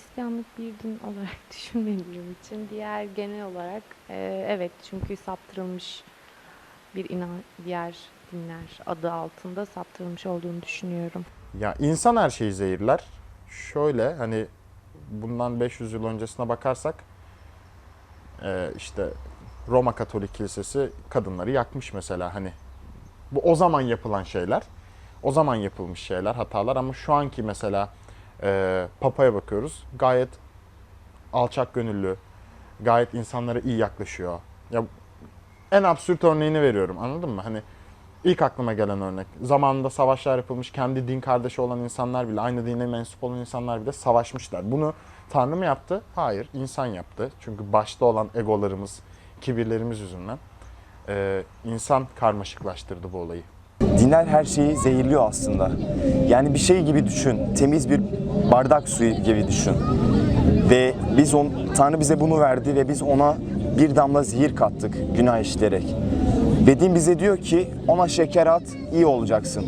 Hristiyanlık bir din olarak düşünmediğim için diğer genel olarak e, evet çünkü saptırılmış bir inan diğer dinler adı altında saptırılmış olduğunu düşünüyorum. Ya insan her şeyi zehirler. Şöyle hani bundan 500 yıl öncesine bakarsak e, işte Roma Katolik Kilisesi kadınları yakmış mesela hani bu o zaman yapılan şeyler. O zaman yapılmış şeyler, hatalar ama şu anki mesela e, Papa'ya bakıyoruz. Gayet alçak gönüllü, gayet insanlara iyi yaklaşıyor. Ya en absürt örneğini veriyorum anladın mı? Hani ilk aklıma gelen örnek. Zamanında savaşlar yapılmış, kendi din kardeşi olan insanlar bile, aynı dine mensup olan insanlar bile savaşmışlar. Bunu Tanrı mı yaptı? Hayır, insan yaptı. Çünkü başta olan egolarımız, kibirlerimiz yüzünden e, insan karmaşıklaştırdı bu olayı. Dinler her şeyi zehirliyor aslında. Yani bir şey gibi düşün, temiz bir bardak suyu gibi düşün. Ve biz on, Tanrı bize bunu verdi ve biz ona bir damla zehir kattık günah işleyerek. Ve din bize diyor ki ona şeker at, iyi olacaksın.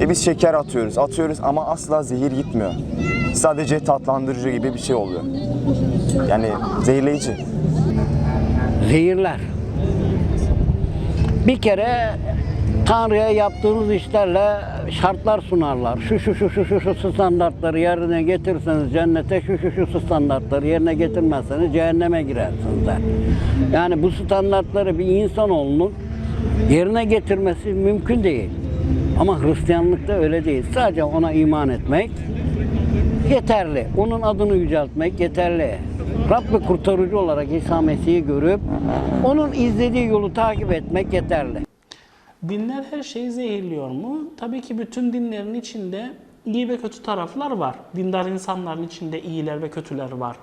Ve biz şeker atıyoruz, atıyoruz ama asla zehir gitmiyor. Sadece tatlandırıcı gibi bir şey oluyor. Yani zehirleyici. zehirler. Bir kere Tanrı'ya yaptığınız işlerle şartlar sunarlar. Şu şu şu şu şu şu standartları yerine getirirseniz cennete, şu şu şu standartları yerine getirmezseniz cehenneme girersiniz der. Yani bu standartları bir insanoğlunun yerine getirmesi mümkün değil. Ama Hristiyanlıkta öyle değil. Sadece ona iman etmek yeterli. Onun adını yüceltmek yeterli. Rabbi kurtarıcı olarak İsa Mesih'i görüp onun izlediği yolu takip etmek yeterli. Dinler her şeyi zehirliyor mu? Tabii ki bütün dinlerin içinde iyi ve kötü taraflar var. Dindar insanların içinde iyiler ve kötüler var.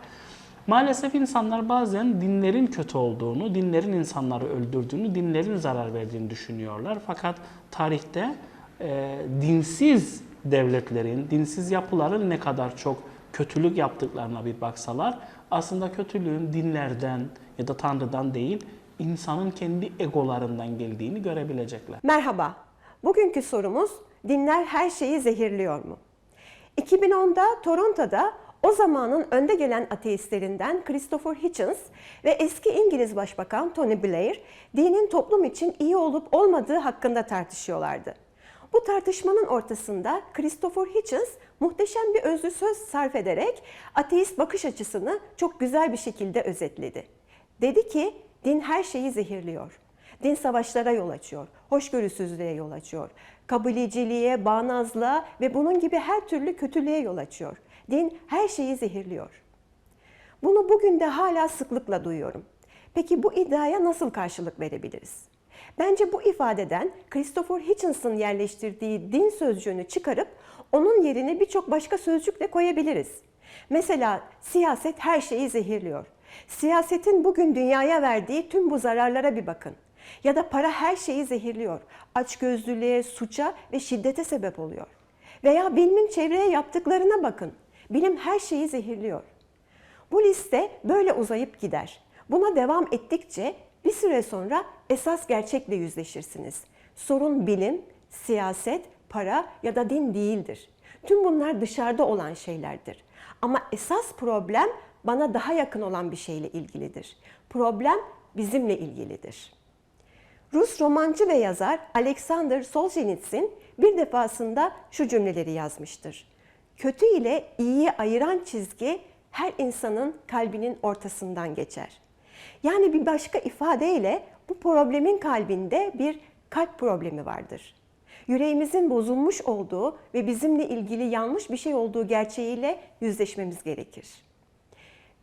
Maalesef insanlar bazen dinlerin kötü olduğunu, dinlerin insanları öldürdüğünü, dinlerin zarar verdiğini düşünüyorlar. Fakat tarihte e, dinsiz devletlerin, dinsiz yapıların ne kadar çok kötülük yaptıklarına bir baksalar, aslında kötülüğün dinlerden ya da Tanrı'dan değil, insanın kendi egolarından geldiğini görebilecekler. Merhaba. Bugünkü sorumuz dinler her şeyi zehirliyor mu? 2010'da Toronto'da o zamanın önde gelen ateistlerinden Christopher Hitchens ve eski İngiliz Başbakan Tony Blair dinin toplum için iyi olup olmadığı hakkında tartışıyorlardı. Bu tartışmanın ortasında Christopher Hitchens muhteşem bir özlü söz sarf ederek ateist bakış açısını çok güzel bir şekilde özetledi. Dedi ki din her şeyi zehirliyor. Din savaşlara yol açıyor, hoşgörüsüzlüğe yol açıyor, kabileciliğe, bağnazlığa ve bunun gibi her türlü kötülüğe yol açıyor. Din her şeyi zehirliyor. Bunu bugün de hala sıklıkla duyuyorum. Peki bu iddiaya nasıl karşılık verebiliriz? Bence bu ifadeden Christopher Hitchens'ın yerleştirdiği din sözcüğünü çıkarıp onun yerine birçok başka sözcükle koyabiliriz. Mesela siyaset her şeyi zehirliyor. Siyasetin bugün dünyaya verdiği tüm bu zararlara bir bakın. Ya da para her şeyi zehirliyor. Açgözlülüğe, suça ve şiddete sebep oluyor. Veya bilimin çevreye yaptıklarına bakın. Bilim her şeyi zehirliyor. Bu liste böyle uzayıp gider. Buna devam ettikçe süre sonra esas gerçekle yüzleşirsiniz. Sorun bilim, siyaset, para ya da din değildir. Tüm bunlar dışarıda olan şeylerdir. Ama esas problem bana daha yakın olan bir şeyle ilgilidir. Problem bizimle ilgilidir. Rus romancı ve yazar Alexander Solzhenitsyn bir defasında şu cümleleri yazmıştır. Kötü ile iyiyi ayıran çizgi her insanın kalbinin ortasından geçer. Yani bir başka ifadeyle bu problemin kalbinde bir kalp problemi vardır. Yüreğimizin bozulmuş olduğu ve bizimle ilgili yanlış bir şey olduğu gerçeğiyle yüzleşmemiz gerekir.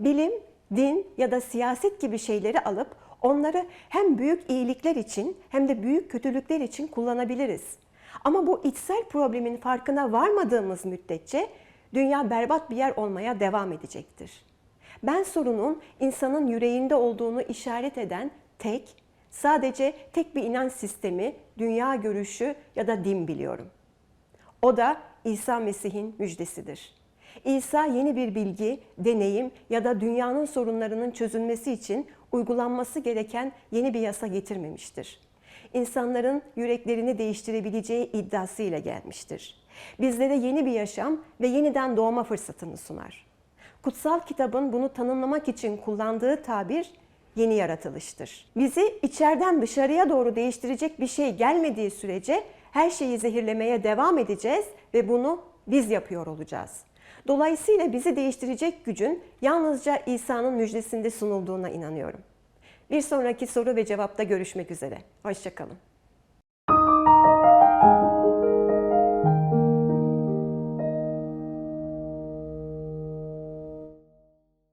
Bilim, din ya da siyaset gibi şeyleri alıp onları hem büyük iyilikler için hem de büyük kötülükler için kullanabiliriz. Ama bu içsel problemin farkına varmadığımız müddetçe dünya berbat bir yer olmaya devam edecektir. Ben sorunun insanın yüreğinde olduğunu işaret eden tek, sadece tek bir inanç sistemi, dünya görüşü ya da din biliyorum. O da İsa Mesih'in müjdesidir. İsa yeni bir bilgi, deneyim ya da dünyanın sorunlarının çözülmesi için uygulanması gereken yeni bir yasa getirmemiştir. İnsanların yüreklerini değiştirebileceği iddiasıyla gelmiştir. Bizlere yeni bir yaşam ve yeniden doğma fırsatını sunar. Kutsal kitabın bunu tanımlamak için kullandığı tabir yeni yaratılıştır. Bizi içeriden dışarıya doğru değiştirecek bir şey gelmediği sürece her şeyi zehirlemeye devam edeceğiz ve bunu biz yapıyor olacağız. Dolayısıyla bizi değiştirecek gücün yalnızca İsa'nın müjdesinde sunulduğuna inanıyorum. Bir sonraki soru ve cevapta görüşmek üzere. Hoşçakalın.